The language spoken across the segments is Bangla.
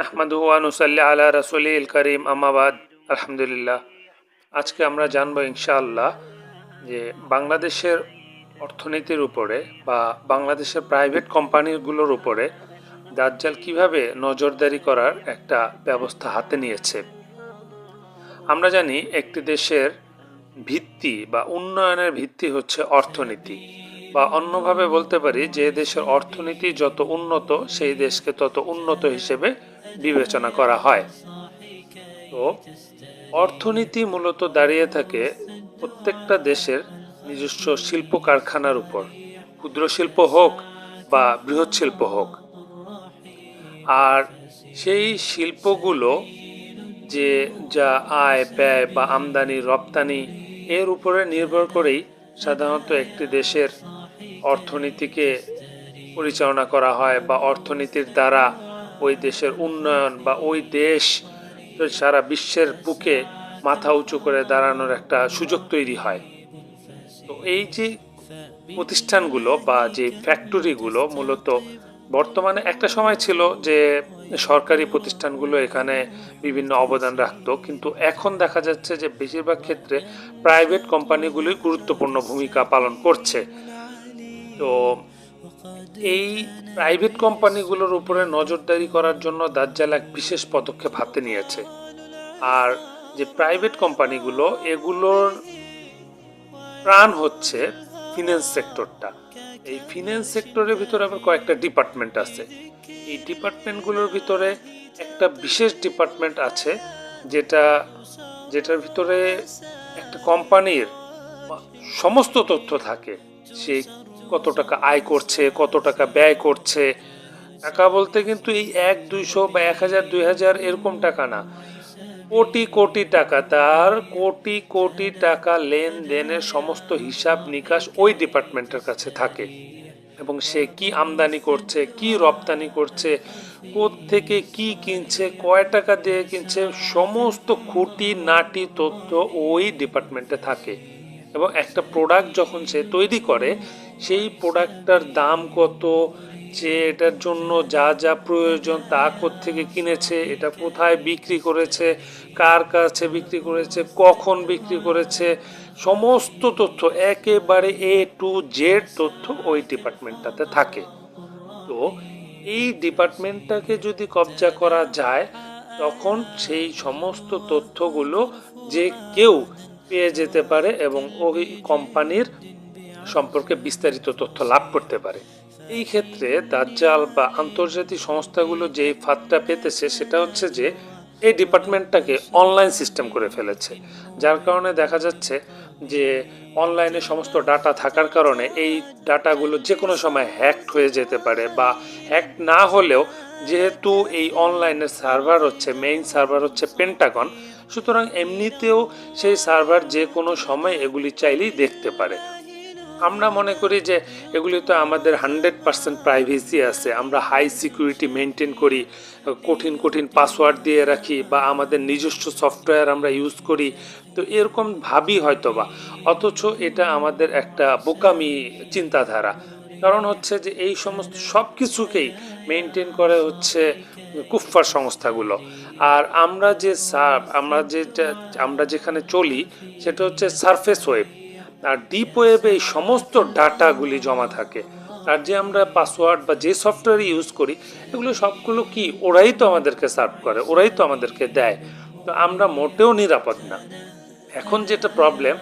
আহমদুহু আনুসাল্লি আলা রসুলিল করিম আমাবাদ আলহামদুলিল্লাহ আজকে আমরা জানব ইনশাআল্লাহ যে বাংলাদেশের অর্থনীতির উপরে বা বাংলাদেশের প্রাইভেট কোম্পানিগুলোর উপরে দাজ্জাল কীভাবে নজরদারি করার একটা ব্যবস্থা হাতে নিয়েছে। আমরা জানি একটি দেশের ভিত্তি বা উন্নয়নের ভিত্তি হচ্ছে অর্থনীতি বা অন্যভাবে বলতে পারি যে দেশের অর্থনীতি যত উন্নত, সেই দেশকে তত উন্নত হিসেবে বিবেচনা করা হয়। তো অর্থনীতি মূলত দাঁড়িয়ে থাকে প্রত্যেকটা দেশের নিজস্ব শিল্প কারখানার উপর। ক্ষুদ্র শিল্প হোক বা বৃহৎ শিল্প হোক। আর সেই শিল্পগুলো যে যা আয়, ব্যয় বা আমদানি, রপ্তানি, এর উপরে নির্ভর করেই সাধারণত একটি দেশের অর্থনীতিকে পরিচালনা করা হয় বা অর্থনীতির দ্বারা ওই দেশের উন্নয়ন বা ওই দেশ সারা বিশ্বের বুকে মাথা উঁচু করে দাঁড়ানোর একটা সুযোগ তৈরি হয়। তো এই যে প্রতিষ্ঠানগুলো বা যে ফ্যাক্টরিগুলো মূলত বর্তমানে একটা সময় ছিল যে সরকারি প্রতিষ্ঠানগুলো এখানে বিভিন্ন অবদান রাখতো, কিন্তু এখন দেখা যাচ্ছে যে বেশিরভাগ ক্ষেত্রে প্রাইভেট কোম্পানিগুলি গুরুত্বপূর্ণ ভূমিকা পালন করছে। তো এই প্রাইভেট কোম্পানিগুলোর উপরে নজরদারি করার জন্য দাজ্জাল এক বিশেষ পদক্ষেপ হাতে নিয়েছে। আর যে প্রাইভেট কোম্পানিগুলো, এগুলোর প্রাণ হচ্ছে ফিনান্স সেক্টরটা এই ফিনান্স সেক্টরের ভিতরে আবার কয়েকটা ডিপার্টমেন্ট আছে। এই ডিপার্টমেন্টগুলোর ভিতরে একটা বিশেষ ডিপার্টমেন্ট আছে, যেটা, যেটার ভিতরে একটা কোম্পানির সমস্ত তথ্য থাকে। সে কত টাকা আয় করছে, কত টাকা ব্যয় করছে। টাকা বলতে কিন্তু এই এক, দুইশো বা এক হাজার, দুই হাজার এরকম টাকা না। কোটি কোটি টাকা, তার কোটি কোটি টাকা লেনদেনের সমস্ত হিসাব নিকাশ ওই ডিপার্টমেন্টের কাছে থাকে। এবং সে কি আমদানি করছে, কি রপ্তানি করছে থেকে কি কিনছে, কয় টাকা দিয়ে কিনছে, সমস্ত খুঁটি, নাটি, তথ্য ওই ডিপার্টমেন্টে থাকে। এবং একটা প্রোডাক্ট যখন সে তৈরি করে সেই প্রোডাক্টটার দাম কত, যে এটার জন্য যা যা প্রয়োজন, তা থেকে কিনেছে, এটা কোথায় বিক্রি করেছে, কার কাছে বিক্রি করেছে, কখন বিক্রি করেছে, সমস্ত তথ্য একেবারে এ টু জেড তথ্য ওই ডিপার্টমেন্টটাতে থাকে। তো এই ডিপার্টমেন্টটাকে যদি কবজা করা যায়, তখন সেই সমস্ত তথ্যগুলো যে কেউ পেয়ে যেতে পারে এবং ওই কোম্পানির সম্পর্কে বিস্তারিত তথ্য লাভ করতে পারে। এই ক্ষেত্রে দাজ্জাল বা আন্তর্জাতিক সংস্থাগুলো যে ফাঁদটা পেতেছে সেটা হচ্ছে যে, এই ডিপার্টমেন্টটাকে অনলাইন সিস্টেম করে ফেলেছে। যার কারণে দেখা যাচ্ছে যে, অনলাইনে সমস্ত ডাটা থাকার কারণে এই ডাটাগুলো যে কোনো সময় হ্যাকড হয়ে যেতে পারে বা হ্যাক না হলেও যেহেতু এই অনলাইনের সার্ভার হচ্ছে, মেইন সার্ভার হচ্ছে পেন্টাগন, সুতরাং এমনিতেও সেই সার্ভার যে কোনো সময় এগুলি চাইলেই দেখতে পারে। আমরা মনে করি যে এগুলি তো আমাদের হান্ড্রেড পার্সেন্ট প্রাইভেসি আছে। আমরা হাই সিকিউরিটি মেনটেন করি, কঠিন কঠিন পাসওয়ার্ড দিয়ে রাখি বা আমাদের নিজস্ব সফটওয়্যার আমরা ইউজ করি। তো এরকম ভাবি হয়তো বা অথচ এটা আমাদের একটা বোকামি চিন্তাধারা। কারণ হচ্ছে যে এই সমস্ত সব কিছুকেই মেনটেন করে হচ্ছে কুফফার সংস্থাগুলো। আর আমরা যে সার, আমরা যেটা আমরা যেখানে চলি, সেটা হচ্ছে সারফেস ওয়েব আর ডিপ ওয়েবে এই সমস্ত ডাটাগুলি জমা থাকে। আর যে আমরা পাসওয়ার্ড বা যে সফটওয়্যার ইউজ করি, এগুলো সবগুলো কি ওরাই তো আমাদেরকে সার্ভ করে, ওরাই তো আমাদেরকে দেয়। তো আমরা মোটেও নিরাপদ না। এখন যেটা প্রবলেম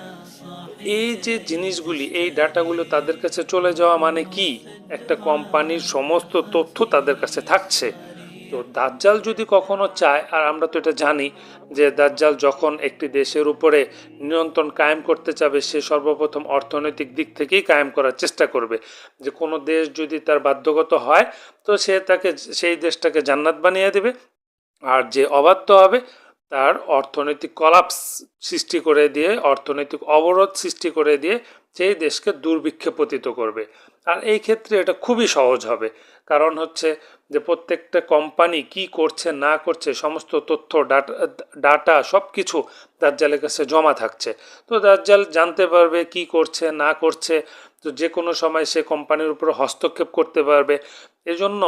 এই যে জিনিসগুলি, এই ডাটাগুলো তাদের কাছে চলে যাওয়া মানে কি? একটা কোম্পানির সমস্ত তথ্য তাদের কাছে থাকছে। তো দাজ্জাল যদি কখনো চায়, আর আমরা তো এটা জানি যে দাজ্জাল যখন একটি দেশের উপরে নিয়ন্ত্রণ কায়েম করতে চাবে, সে সর্বপ্রথম অর্থনৈতিক দিক থেকেই কায়েম করার চেষ্টা করবে। যে কোনো দেশ যদি তার বাধ্যগত হয়, তো সে তাকে, সেই দেশটাকে জান্নাত বানিয়ে দেবে। আর যে অবাধ্য হবে, তার অর্থনৈতিক কলাপস সৃষ্টি করে দিয়ে, অর্থনৈতিক অবরোধ সৃষ্টি করে দিয়ে, সেই দেশকে দুর্ভিক্ষে পতিত করবে। আর এই ক্ষেত্রে এটা খুবই সহজ হবে। কারণ হচ্ছে যে প্রত্যেকটা কোম্পানি কি করছে, না করছে, সমস্ত তথ্য ডাটা ডাটা সব কিছু দাজ্জালের কাছে জমা থাকছে। তো দাজ্জাল জানতে পারবে কি করছে, না করছে, তো যে কোনো সময় সে কোম্পানির উপর হস্তক্ষেপ করতে পারবে। এজন্য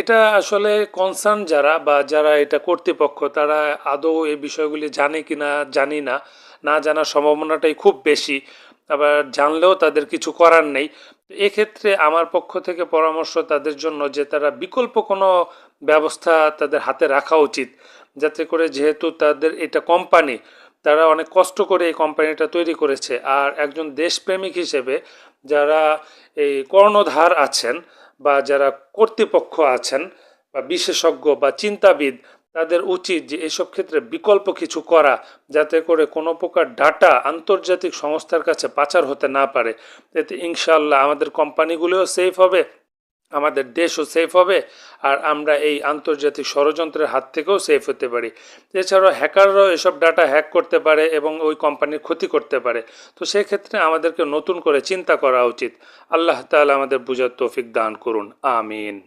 এটা আসলে কনসার্ন যারা বা যারা এটা কর্তৃপক্ষ, তারা আদৌ এই বিষয়গুলি জানে কিনা, জানি না। না জানার সম্ভাবনাটাই খুব বেশি। আবার জানলেও তাদের কিছু করার নেই। এক্ষেত্রে আমার পক্ষ থেকে পরামর্শ তাদের জন্য যে তারা বিকল্প কোনো ব্যবস্থা তাদের হাতে রাখা উচিত। যাতে করে যেহেতু তাদের এটা কোম্পানি তারা অনেক কষ্ট করে এই কোম্পানিটা তৈরি করেছে। আর একজন দেশপ্রেমিক হিসেবে যারা এই কর্ণধার আছেন বা যারা কর্তৃপক্ষ আছেন বা বিশেষজ্ঞ বা চিন্তাবিদ তাদের উচিত যে এসব ক্ষেত্রে বিকল্প কিছু করা যাতে করে কোনো প্রকার ডাটা আন্তর্জাতিক সংস্থার কাছে পাচার হতে না পারে। এতে ইনশাল্লাহ আমাদের কোম্পানিগুলোও সেফ হবে, আমাদের দেশও সেফ হবে, আর আমরা এই আন্তর্জাতিক ষড়যন্ত্রের হাত থেকেও সেফ হতে পারি। এছাড়াও হ্যাকাররাও এসব ডাটা হ্যাক করতে পারে এবং ওই কোম্পানির ক্ষতি করতে পারে। তো সেক্ষেত্রে আমাদেরকে নতুন করে চিন্তা করা উচিত। আল্লাহ তাআলা আমাদের বুঝার তৌফিক দান করুন। আমিন।